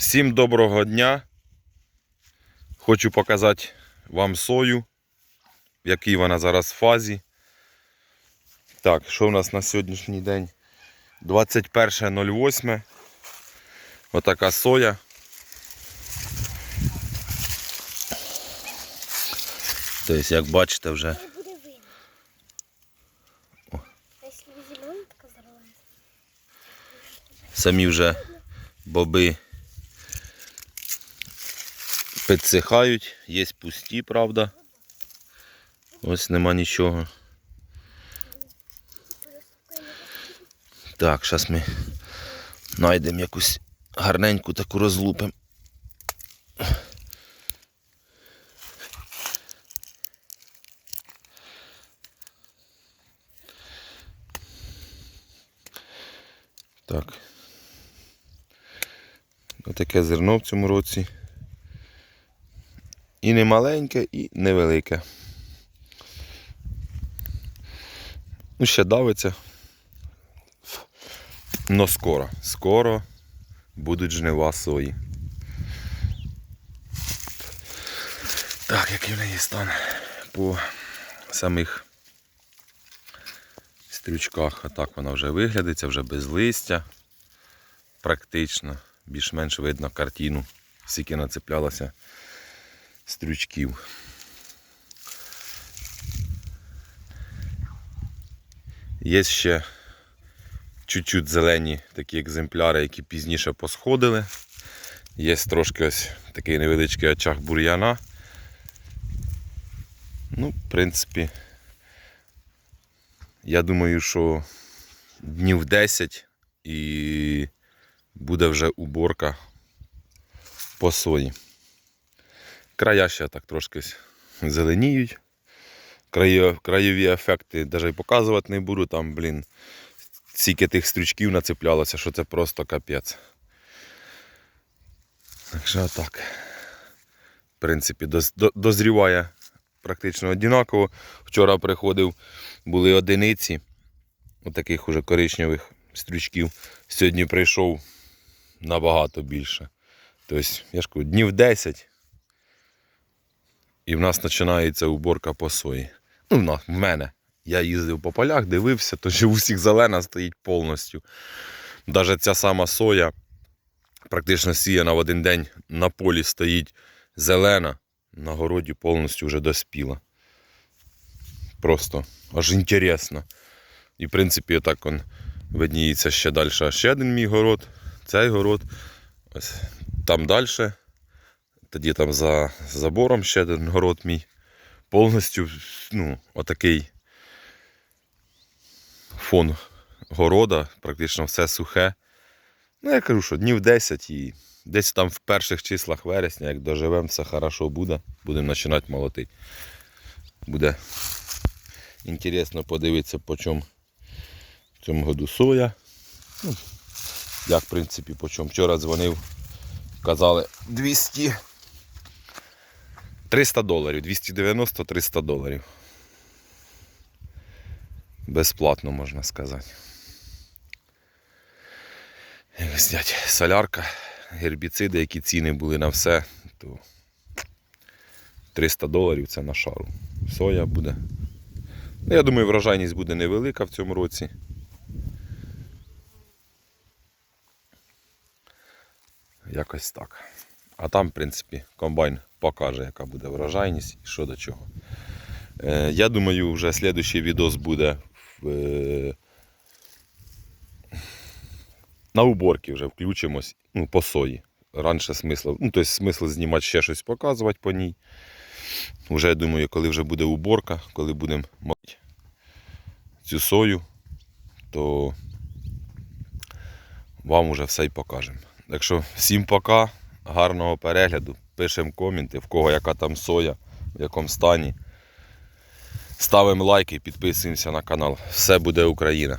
Всім доброго дня. Хочу показати вам сою, в якій вона зараз в фазі. Так, що в нас на сьогоднішній день? 21.08. Отака соя. Тобто, як бачите, вже самі вже боби підсихають, є пусті, правда. Ось нема нічого. Так, зараз ми знайдемо якусь гарненьку таку розлупимо. Так. Отаке зерно в цьому році. І не маленьке, і невелике. Ну, ще давиться. Но скоро. Скоро будуть жнива сої. Так, який в неї стан по самих стрючках. А так вона вже виглядиться, вже без листя. Практично. Більш-менш видно картину, скільки нацеплялося стрючків. Є ще чуть-чуть зелені такі екземпляри, які пізніше посходили. Є трошки ось такий невеличкий очаг бур'яна. Ну, в принципі, я думаю, що днів 10 і буде вже уборка по сої. Края ще так трошки зеленіють. Краєві, краєві ефекти навіть показувати не буду. Там, блін, стільки тих стрючків нацеплялося, що це просто капець. Так що так. В принципі, доз- до- дозріває практично однаково. Вчора приходив, були одиниці, отаких уже коричневих стрючків. Сьогодні прийшов набагато більше. Тобто, я ж кажу, днів 10. І в нас починається уборка по сої. Ну, в мене. Я їздив по полях, дивився, то що у всіх зелена стоїть повністю. Навіть ця сама соя, практично сіяна в один день на полі стоїть зелена, на городі повністю вже доспіла. Просто аж інтересно. І в принципі, отак он видніється ще далі. Ще один мій город, цей город. Ось там далі. Тоді там за забором ще один город мій. Повністю, ну, отакий фон города, практично все сухе. Ну, я кажу, що днів 10 і десь там в перших числах вересня, як доживемо, все хорошо буде, будемо починати молотити. Буде інтересно подивитися, по чому в цьому году соя. Ну, як, в принципі, по чому. Вчора дзвонив, казали 200. 300 доларів, 290-300 доларів. Безплатно можна сказати. Як взяти солярка, гербіциди, які ціни були на все, то 300 доларів це на шару. Соя буде. Ну, Я думаю, врожайність буде невелика в цьому році. Якось так. А там, в принципі, комбайн покаже, яка буде врожайність і що до чого. Е, я думаю, вже слідуючий відос буде е, на уборки вже включимось ну, по сої. Раніше смисл, ну, тобто смисл знімати ще щось показувати по ній. Уже я думаю, коли вже буде уборка, коли будемо мати цю сою, то вам уже все й покажемо. Так що всім пока, гарного перегляду. Пишемо коменти, в кого яка там соя, в якому стані. Ставимо лайки, підписуємося на канал. Все буде Україна.